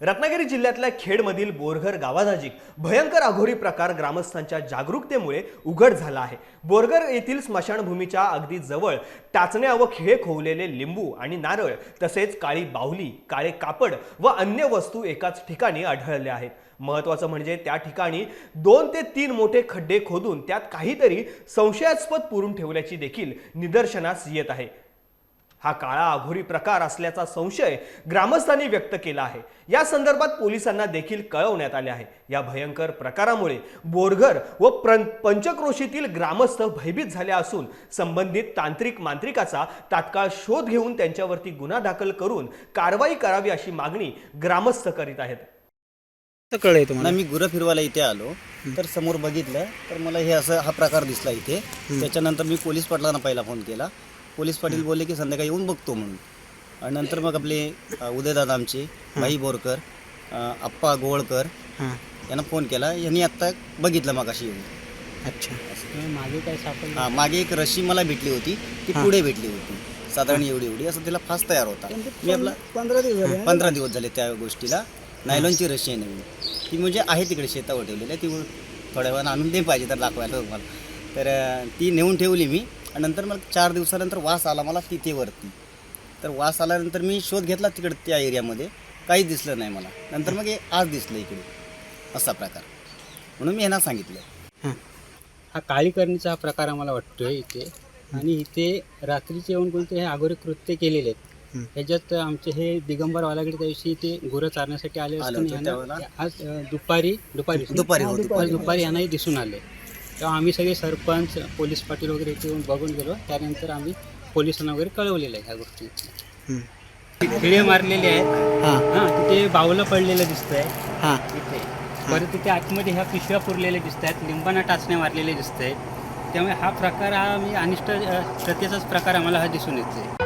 रत्नागिरी जिल्ह्यातल्या खेडमधील बोरघर गावानजीक भयंकर अघोरी प्रकार ग्रामस्थांच्या जागरूकतेमुळे उघड झाला आहे. बोरघर येथील स्मशानभूमीच्या अगदी जवळ टाचण्या व खिळे खोवलेले लिंबू आणि नारळ तसेच काळी बाहुली काळे कापड व अन्य वस्तू एकाच ठिकाणी आढळल्या आहेत. महत्वाचं म्हणजे त्या ठिकाणी दोन ते तीन मोठे खड्डे खोदून त्यात काहीतरी संशयास्पद पुरून ठेवल्याची देखील निदर्शनास येत आहे. हा काळा आघोरी प्रकार असल्याचा संशय ग्रामस्थांनी व्यक्त केला आहे. या संदर्भात पोलिसांना देखील कळवण्यात आले आहे. या भयंकर प्रकारामुळे बोरघर व प्र- पंचक्रोशीतील ग्रामस्थ भयभीत झाले असून संबंधित तांत्रिक मांत्रिकाचा तात्काळ शोध घेऊन त्यांच्यावरती गुन्हा दाखल करून कारवाई करावी अशी मागणी ग्रामस्थ करीत आहेत. कसं कळलंय तुम्हाला? मी गुरं फिरवायला इथे आलो. तर समोर बघितलं तर मला हे असं हा प्रकार दिसला इथे. त्याच्यानंतर मी पोलीस पाटलांना पहिला फोन केला. पोलीस पाटील बोलले की संध्याकाळी येऊन बघतो म्हणून. आणि नंतर मग आपले अ, उदयदादा आमचे भाई बोरकर अ, आप्पा गोवळकर हां. यांना फोन केला. यांनी आत्ता बघितलं मग अशी येऊन. अच्छा. मागे काय सापडलं? हा मागे एक रशी मला भेटली होती. ती पुढे भेटली होती. साधारण एवढी एवढी. असं तिला फास्ट तयार होता. मी आपला पंधरा दिवस झाले पंधरा दिवस झाले त्या गोष्टीला. नायलॉनची रशी आहे नवीन. ती म्हणजे आहे तिकडे शेतावर ठेवलेली आहे. ती थोड्या वेळानं आणून दे पाहिजे तर दाखवायला तुम्हाला. तर अं, ती नेऊन ठेवली मी. नंतर मग चार दिवसानंतर वास आला मला तिथे वरती तर वास आल्यानंतर मी शोध घेतला तिकडे त्या एरियामध्ये. काहीच दिसलं नाही मला. नंतर मग हे आज दिसलं इकडे. असा प्रकार. म्हणून मी यांना सांगितलं. हां. काळीकरणीचा हा प्रकार आम्हाला वाटतोय इथे. आणि इथे रात्रीचे येऊन कोणते हे आगोरे कृत्य केलेले आहेत. ह्याच्यात आमचे हे दिगंबर वालाकडे त्या दिवशी ते गुरं चारण्यासाठी आले असताना ह्यांना-? आज दुपारी दुपारी दुपारी दुपारी. यांनाही दिसून आले. तेव्हा आम्ही सगळे सरपंच पोलीस पाटील वगैरे इथे येऊन बघून गेलो. त्यानंतर आम्ही पोलिसांना वगैरे कळवलेलं आहे ह्या गोष्टी. खिळे मारलेले आहेत. हां. तिथे बावलं पडलेलं दिसतंय. हां. इथे. परत तिथे आतमध्ये ह्या पिशव्या पुरलेल्या दिसत आहेत लिंबाना टाचण्या मारलेल्या दिसत आहेत त्यामुळे हा प्रकार हा मी अनिष्ट प्रत्येकाच प्रकार आम्हाला हा दिसून येतोय.